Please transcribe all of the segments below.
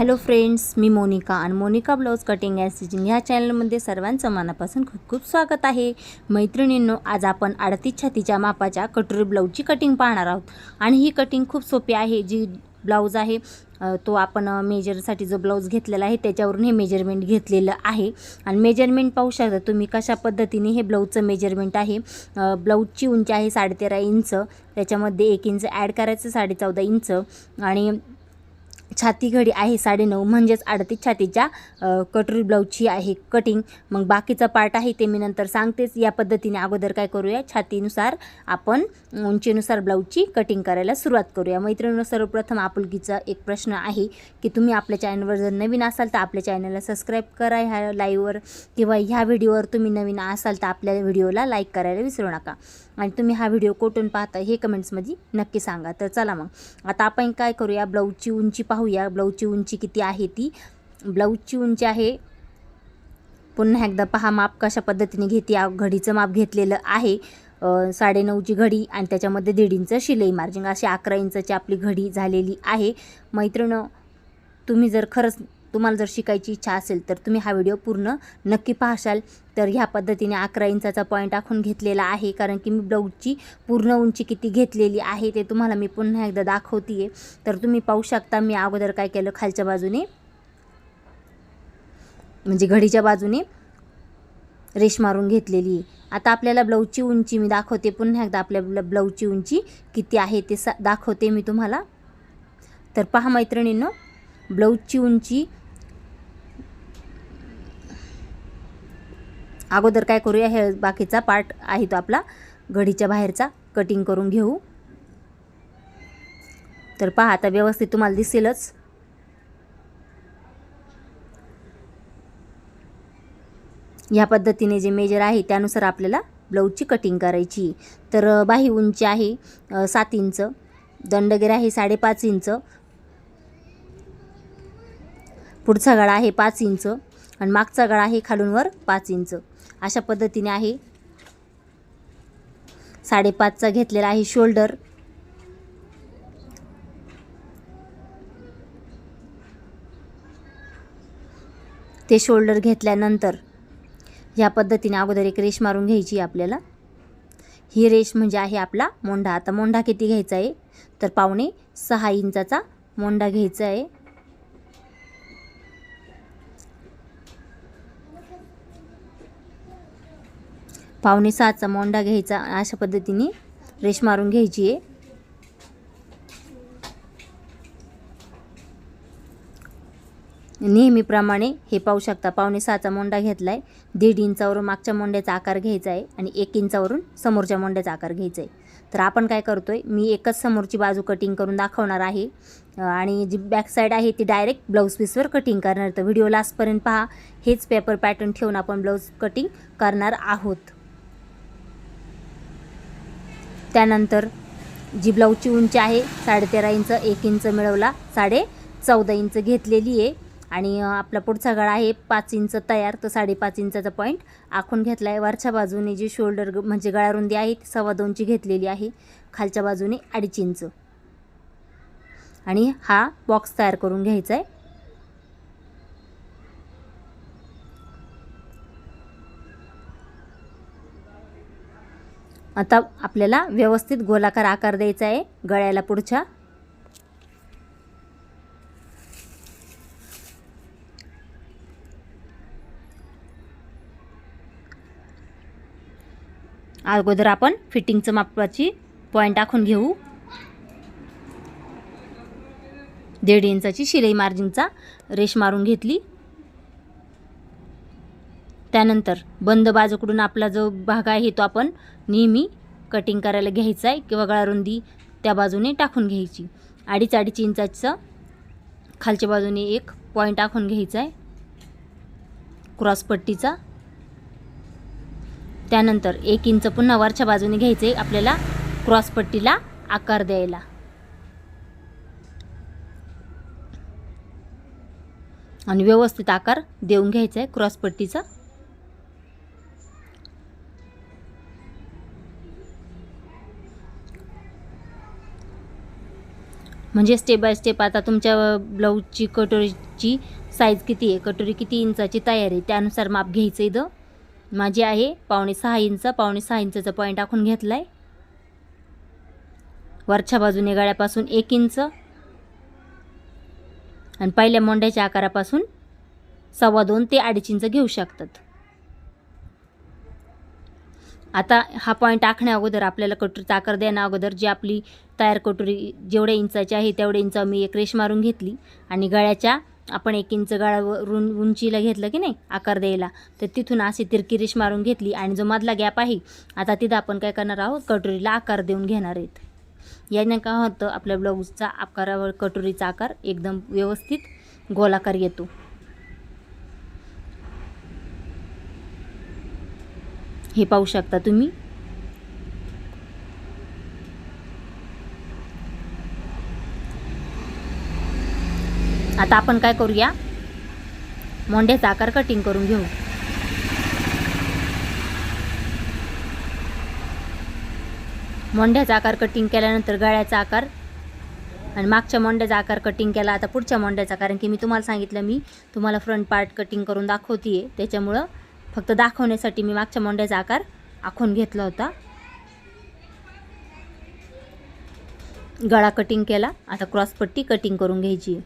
Hello friends मी मोनिका आणि Monika blouse cutting and stitching ह्या चॅनलमध्ये सर्वांचं मनापासून खूप खूप स्वागत आहे. मैत्रिणींनो आज आपण अडतीस छातीच्या मापाच्या कटोरी ब्लाऊजची कटिंग पाहणार आहोत. आणि ही कटिंग खूप सोपी आहे जी ब्लाऊज आहे तो आपण मेजरसाठी जो ब्लाऊज घेतलेला आहे त्याच्यावरून हे मेजरमेंट घेतलेलं आहे. आणि मेजरमेंट पाहू शकता तुम्ही कशा पद्धतीने हे ब्लाऊजचं मेजरमेंट आहे. ब्लाऊजची उंची आहे साडेतेरा इंच त्याच्यामध्ये एक इंच ॲड करायचं साडे चौदा इंच. आणि छाती घडी आहे साडेनऊ म्हणजेच अडतीस छातीच्या अ, कटोरी ब्लाऊजची आहे कटिंग मग बाकीचा पार्ट आहे ते मी नंतर सांगतेच. या पद्धतीने अगोदर काय करूया? छातीनुसार आपण उंचीनुसार ब्लाऊजची कटिंग करायला सुरुवात करूया. मैत्रिणीनं सर्वप्रथम आपुलकीचा एक प्रश्न आहे की तुम्ही आपल्या चॅनलवर जर नवीन असाल तर आपल्या चॅनलला सबस्क्राईब करा ह्या लाईव्हवर किंवा ह्या व्हिडिओवर तुम्ही नवीन असाल तर आपल्या व्हिडिओला लाईक करायला विसरू नका. आणि तुम्ही हा व्हिडिओ कुठून पाहता हे कमेंट्समध्ये नक्की सांगा. तर चला मग. आता आपण काय करूया? ब्लाऊजची उंची पाहू पाहूया ब्लाऊजची उंची किती आहे ती. ब्लाऊजची उंची आहे पुन्हा एकदा पहा माप कशा पद्धतीने घेते. या घडीचं माप घेतलेलं आहे. साडे साडेनऊची घडी आणि त्याच्यामध्ये दीड इंच शिलाई मार्जिंग अशी अकरा इंचाची आपली घडी झालेली आहे. मैत्रिणं तुम्ही जर खरंच तुम्हाला जर शिकायची इच्छा असेल तर तुम्ही हा व्हिडिओ पूर्ण नक्की पाहशाल. तर ह्या पद्धतीने अकरा इंचाचा पॉईंट आखून घेतलेला आहे. कारण की मी ब्लाऊजची पूर्ण उंची किती घेतलेली आहे ते तुम्हाला मी पुन्हा एकदा दाखवते तर तुम्ही पाहू शकता मी अगोदर काय केलं? खालच्या बाजूने म्हणजे घडीच्या बाजूने रेश मारून घेतलेली आहे. आता आपल्याला ब्लाऊजची उंची मी दाखवते. पुन्हा एकदा आपल्या ब्लाऊजची उंची किती आहे ते सा दाखवते मी तुम्हाला. तर पहा मैत्रिणींनो ब्लाऊजची उंची अगोदर काय करूया हे बाकीचा पार्ट आहे तो आपला. घडीच्या बाहेरचा कटिंग करून घेऊ. तर पहा आता व्यवस्थित तुम्हाला दिसेलच. ह्या पद्धतीने जे मेजर आहे त्यानुसार आपल्याला ब्लाऊजची कटिंग करायची. तर बाही उंची आहे सात इंच. दंडगेर आहे साडेपाच इंच. पुढचा गळा आहे पाच इंच. आणि मागचा गळा आहे खालून वर पाच इंच. अशा पद्धतीने आहे. साडेपाचचा घेतलेला आहे शोल्डर. ते शोल्डर घेतल्यानंतर ह्या पद्धतीने अगोदर एक रेश मारून घ्यायची आहे आपल्याला. ही रेश म्हणजे आहे आपला मोंढा. आता मोंढा किती घ्यायचा आहे? तर पावणे सहा इंचाचा मोंढा घ्यायचा आहे. पावणे सहाचा मोंडा घ्यायचा अशा पद्धतीने रेश मारून घ्यायची आहे. नेहमीप्रमाणे हे पाहू शकता पावणे सहाचा मोंडा घेतला आहे दीड इंचावरून मागच्या मोंड्याचा आकार घ्यायचा आहे आणि एक इंचावरून समोरच्या मोंड्याचा आकार घ्यायचा आहे. तर आपण काय करतो आहे मी एकच समोरची बाजू कटिंग करून दाखवणार आहे. आणि जी बॅकसाईड आहे ती डायरेक्ट ब्लाऊज पीसवर कटिंग करणार. तर व्हिडिओ लास्टपर्यंत पहा हेच पेपर पॅटर्न ठेवून आपण ब्लाऊज कटिंग करणार आहोत. त्यानंतर जी ब्लाऊजची उंची आहे साडेतेरा इंच एक इंच मिळवला साडे चौदा इंच घेतलेली आहे. आणि आपला पुढचा गळा आहे पाच इंच तयार तर साडेपाच इंचाचा पॉईंट आखून घेतला आहे वरच्या बाजूने जी शोल्डर म्हणजे गळारुंदी आहे ती सव्वा दोनची घेतलेली आहे. खालच्या बाजूने अडीच इंच. आणि हा बॉक्स तयार करून घ्यायचा आहे आता आपल्याला व्यवस्थित गोलाकार आकार द्यायचा आहे गळ्याला पुढच्या. अगोदर आपण फिटिंगचं मापाची पॉईंट आखून घेऊ. दीड इंचाची शिलाई मार्जिनचा रेश मारून घेतली. त्यानंतर बंद बाजूकडून आपला जो भाग आहे तो आपण नेहमी कटिंग करायला घ्यायचा आहे किंवा गळारुंदी त्या बाजूने टाकून घ्यायची. अडीच अडीच इंचाचं खालच्या बाजूने एक पॉईंट टाकून घ्यायचा आहे. क्रॉसपट्टीचा त्यानंतर एक इंच पुन्हा वरच्या बाजूने घ्यायचं आहे आपल्याला क्रॉसपट्टीला आकार द्यायला. आणि व्यवस्थित आकार देऊन घ्यायचा आहे क्रॉसपट्टीचा म्हणजे स्टेप बाय स्टेप आता तुमच्या ब्लाऊजची कटोरीची साईज किती आहे? कटोरी किती इंचाची तयारी आहे? त्यानुसार माप घ्यायचं इथं. माझी आहे पावणे सहा इंच पावणे सहा इंचाचा पॉईंट आखून घेतला आहे वरच्या बाजूने गळ्यापासून एक इंच. आणि पहिल्या मोंड्याच्या आकारापासून सव्वा दोन ते अडीच इंच घेऊ शकतात. आता हा पॉईंट आखण्या अगोदर आपल्याला कटोरीचा आकार देण्या अगोदर जी आपली तयार कटोरी जेवढ्या इंचाची आहे तेवढ्या इंच मी एक रेश मारून घेतली. आणि गळ्याच्या आपण एक इंच गळावरून उंचीला घेतलं की नाही आकार द्यायला तर तिथून अशी तिरकी रेश मारून घेतली. आणि जो मधला गॅप आहे आता तिथं आपण काय करणार आहोत कटोरीला आकार देऊन घेणार आहेत. याने काय होतं आपल्या ब्लाऊजचा आकारावर कटोरीचा आकार एकदम व्यवस्थित गोलाकार येतो. हे पाहू शकता तुम्ही. आता आपण काय करूया? मोंड्याचा आकार कटिंग करून घेऊ. मोंड्याचा आकार कटिंग केल्यानंतर गळ्याचा आकार आणि मागच्या मोंड्याचा आकार कटिंग केला आता पुढच्या मोंड्याचा कारण की मी तुम्हाला सांगितलं मी तुम्हाला फ्रंट पार्ट कटिंग करून दाखवते आहे त्याच्यामुळं फक्त दाखवण्यासाठी मी मागच्या मोंड्याचा आकार आखून घेतला होता. गळा कटिंग केला. आता क्रॉसपट्टी कटिंग करून घ्यायची.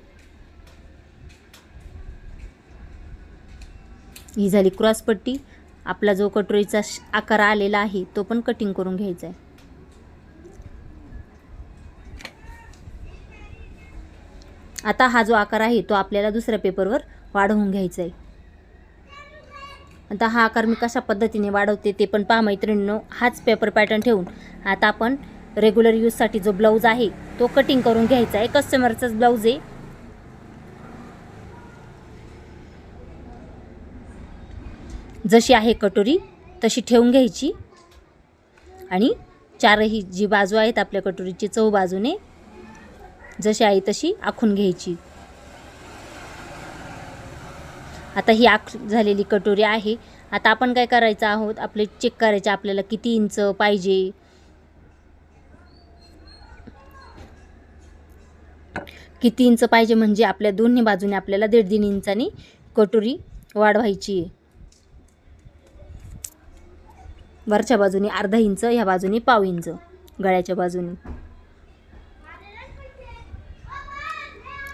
ही झाली क्रॉसपट्टी आपला जो कटोरीचा आकार आलेला आहे तो पण कटिंग करून घ्यायचा आहे. आता हा जो आकार आहे तो आपल्याला दुसऱ्या पेपरवर वाढवून घ्यायचा आहे. आता हा आकार मी कशा पद्धतीने वाढवते ते पण पहा मैत्रिणींनो हाच पेपर पॅटर्न ठेवून. आता आपण रेग्युलर यूजसाठी जो ब्लाऊज आहे तो कटिंग करून घ्यायचा आहे. कस्टमरचाच ब्लाऊज आहे. जशी आहे कटोरी तशी ठेवून घ्यायची. आणि चारही जी बाजू आहेत आपल्या कटोरीची चौ बाजूने जशी आहे तशी आखून घ्यायची. आता ही आख झालेली कटोरी आहे. आता आपण काय करायचं आहोत? आपले चेक करायचे आपल्याला किती इंच पाहिजे. किती इंच पाहिजे म्हणजे आपल्या दोन्ही बाजूने आपल्याला दीड तीन इंचानी कटोरी वाढवायची आहे. वरच्या बाजूने अर्धा इंच ह्या बाजूने पाव इंच गळ्याच्या बाजूने.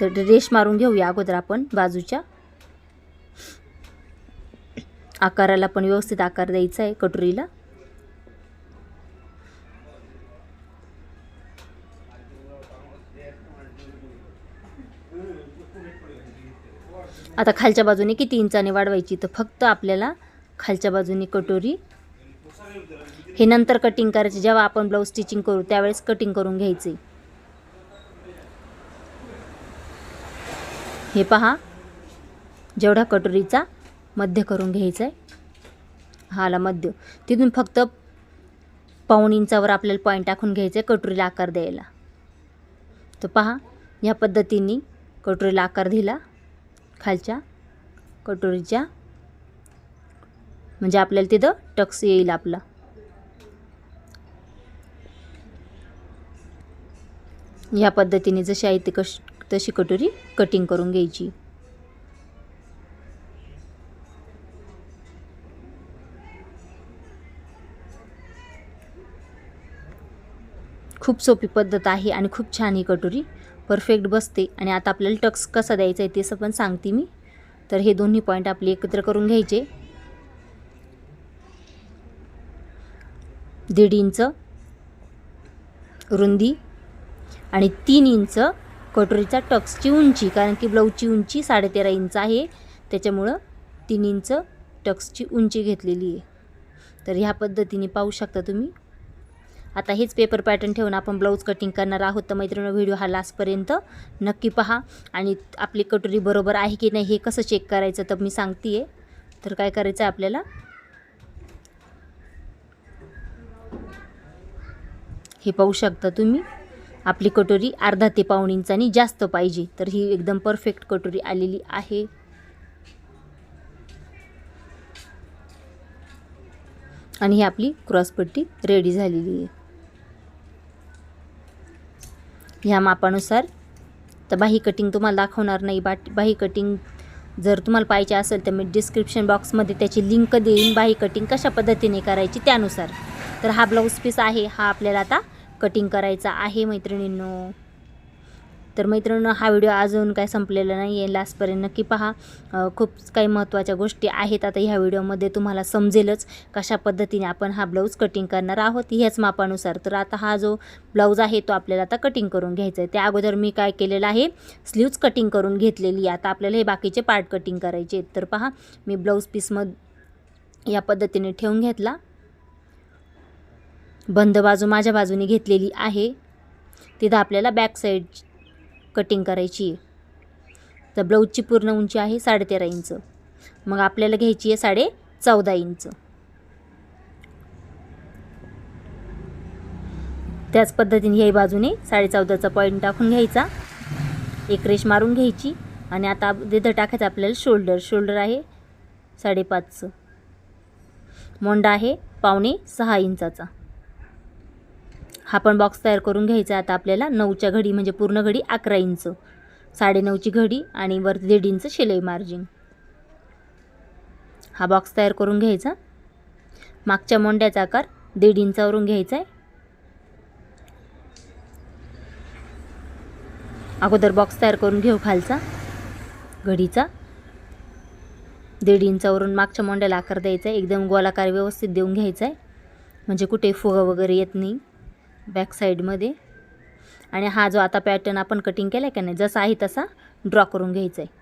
तर रेश मारून घेऊया अगोदर आपण बाजूच्या. आकाराला पण व्यवस्थित आकार द्यायचा आहे कटोरीला. आता खालच्या बाजूने किती इंचाने वाढवायची तर फक्त आपल्याला खालच्या बाजूने कटोरी. हे नंतर कटिंग करायचे जेव्हा आपण ब्लाऊज स्टिचिंग करू त्यावेळेस कटिंग करून घ्यायचे. हे पहा जेवढा कटोरीचा मध्य करून घ्यायचं आहे हा आला मध्य. तिथून फक्त पाऊण इंचावर आपल्याला पॉईंट टाकून घ्यायचं आहे कटोरीला आकार द्यायला. तर पहा ह्या पद्धतीने कटोरीला आकार दिला. खालच्या कटोरीच्या. म्हणजे आपल्याला तिथं टक्स येईल आपला. ह्या पद्धतीने जशी आहे ती कश तशी कटोरी कटिंग करून घ्यायची. खूप सोपी पद्धत आहे आणि खूप छान ही कटोरी. परफेक्ट बसते. आणि आता आपल्याला टक्स कसा द्यायचा आहे ते पण सांगते मी. तर हे दोन्ही पॉईंट आपले एकत्र करून घ्यायचे. दीड इंच रुंदी आणि तीन इंच कटोरीचा टक्सची उंची कारण की ब्लाऊजची उंची साडेतेरा इंच आहे. त्याच्यामुळं तीन इंच टक्सची उंची घेतलेली आहे. तर ह्या पद्धतीने पाहू शकता तुम्ही. आता हेच पेपर पॅटर्न ठेवून आपण ब्लाऊज कटिंग करणार आहोत. तर मैत्रिणी व्हिडिओ हा लास्टपर्यंत नक्की पहा. आणि आपली कटोरी बरोबर आहे की नाही हे कसं चेक करायचं तर मी सांगते आहे तर काय करायचं आहे आपल्याला? हे पाहू शकता तुम्ही. आपली कटोरी अर्धा ते पाऊण इंचानी जास्त पाहिजे. तर ही एकदम परफेक्ट कटोरी आलेली आहे. आणि ही आपली क्रॉसपट्टी रेडी झालेली आहे. ह्या मापानुसार. तर बाही कटिंग तुम्हाला दाखवणार नाही बाट बाही कटिंग जर तुम्हाला पाहिजे असेल तर मी डिस्क्रिप्शन बॉक्समध्ये त्याची लिंक देईन. बाही कटिंग कशा पद्धतीने करायची त्यानुसार. तर हा ब्लाऊज पीस आहे हा आपल्याला आता कटिंग करायचा आहे मैत्रिणींनो. तर मैत्रिणींनो हा व्हिडिओ अजून काय संपलेला नाही आहे. लास्टपर्यंत नक्की पहा. खूप काही महत्त्वाच्या गोष्टी आहेत. आता ह्या व्हिडिओमध्ये तुम्हाला समजेलच कशा पद्धतीने आपण हा ब्लाऊज कटिंग करणार आहोत ह्याच मापानुसार. तर आता हा जो ब्लाऊज आहे तो आपल्याला आता कटिंग करून घ्यायचा आहे त्या अगोदर मी काय केलेलं आहे स्लीव्ज कटिंग करून घेतलेली आहे. आता आपल्याला हे बाकीचे पार्ट कटिंग करायचे आहेत. तर पहा मी ब्लाऊज पीसमध या पद्धतीने ठेवून घेतला. बंद बाजू माझ्या बाजूने घेतलेली आहे. तिथं आपल्याला बॅक साईड कटिंग करायची. आहे तर ब्लाऊजची पूर्ण उंची आहे साडेतेरा इंच. मग आपल्याला घ्यायची आहे साडे चौदा इंच. त्याच पद्धतीने ह्याही बाजूने साडे चौदाचा पॉईंट टाकून घ्यायचा. एक रेश मारून घ्यायची आणि आता तिथं टाकायचं आपल्याला शोल्डर शोल्डर आहे साडेपाचचं मोंडा आहे पावणे सहा इंचाचा. हा पण बॉक्स तयार करून घ्यायचा. आता आपल्याला नऊच्या घडी म्हणजे पूर्ण घडी अकरा इंच. साडेनऊची घडी आणि वर दीड इंच शिलाई मार्जिन हा बॉक्स तयार करून घ्यायचा. मागच्या मोंड्याचा आकार दीड इंचावरून घ्यायचा आहे. अगोदर बॉक्स तयार करून घेऊ खालचा घडीचा. दीड इंचावरून मागच्या मोंड्याला आकार द्यायचा आहे. एकदम गोलाकार व्यवस्थित देऊन घ्यायचा आहे. म्हणजे कुठे फुगा वगैरे येत नाही. बॅक साईडमध्ये आणि हा जो आता पॅटर्न आपण कटिंग केला आहे का नाही जसा आहे तसा ड्रॉ करून घ्यायचा आहे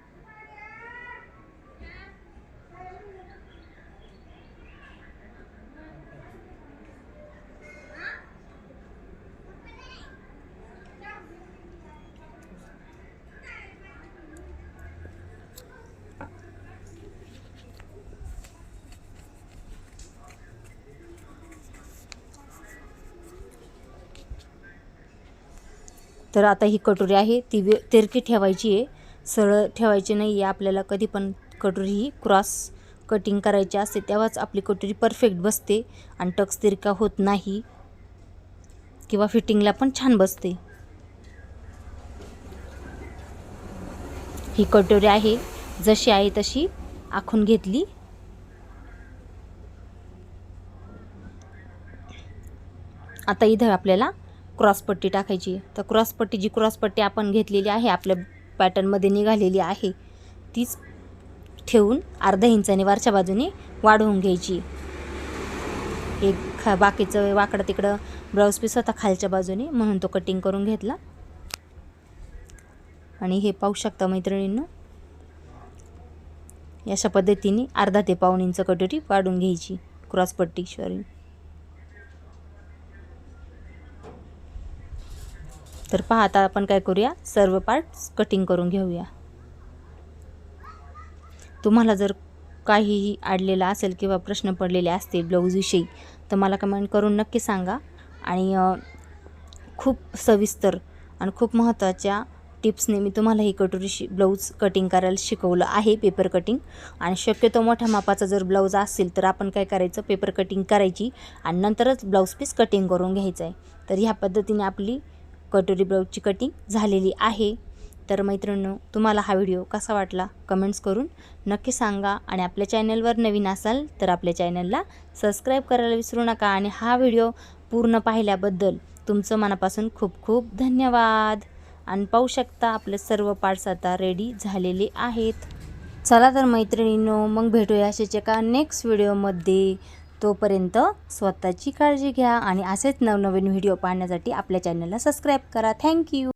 तर आता ही कटोरी आहे ती वे तिरकी ठेवायची आहे. सरळ ठेवायची नाही आहे आपल्याला कधी पण कटोरी ही क्रॉस कटिंग करायची असते तेव्हाच आपली कटोरी परफेक्ट बसते आणि टक्स तिरका होत नाही किंवा फिटिंगला पण छान बसते. ही कटोरी आहे जशी आहे तशी आखून घेतली. आता इथं आपल्याला क्रॉसपट्टी टाकायची. तर क्रॉसपट्टी जी क्रॉसपट्टी आपण घेतलेली आहे आपल्या पॅटर्नमध्ये निघालेली आहे तीच ठेवून अर्धा इंचाने वरच्या बाजूने वाढवून घ्यायची. एक खा बाकीचं वाकडं तिकडं ब्लाऊज पीस होता खालच्या बाजूने म्हणून तो कटिंग करून घेतला. आणि हे पाहू शकता मैत्रिणींनो अशा पद्धतीने अर्धा ते पाऊण इंच कटोरी वाढून घ्यायची. क्रॉसपट्टी सॉरी तर पहा आता आपण काय करूया? सर्व पार्ट्स कटिंग करून घेऊया. तुम्हाला जर काहीही आडलेला असेल किंवा प्रश्न पडलेले असतील ब्लाऊजविषयी तर मला कमेंट करून नक्की सांगा. आणि खूप सविस्तर आणि खूप महत्त्वाच्या टिप्सने मी तुम्हाला ही कटोरी शि ब्लाऊज कटिंग करायला शिकवलं आहे पेपर कटिंग आणि शक्यतो मोठ्या मापाचा जर ब्लाऊज असेल तर आपण काय करायचं? पेपर कटिंग करायची. आणि नंतरच ब्लाऊज पीस कटिंग करून घ्यायचं आहे तर ह्या पद्धतीने आपली कटोरी ब्लाऊजची कटिंग झालेली आहे. तर मैत्रिणींनो तुम्हाला हा व्हिडिओ कसा वाटला? कमेंट्स करून नक्की सांगा आणि आपल्या चॅनलवर नवीन असाल तर आपल्या चॅनलला सबस्क्राईब करायला विसरू नका आणि हा व्हिडिओ पूर्ण पाहिल्याबद्दल तुमचं मनापासून खूप खूप धन्यवाद. आणि पाहू शकता आपले सर्व पार्ट्स आता रेडी झालेले आहेत. चला तर मैत्रिणींनो मग भेटूया असेच एका नेक्स्ट व्हिडिओमध्ये तोपर्यंत स्वतःची काळजी घ्या आणि असेच नवनवीन व्हिडिओ पाहण्यासाठी आपल्या चॅनलला सबस्क्राईब करा. थँक्यू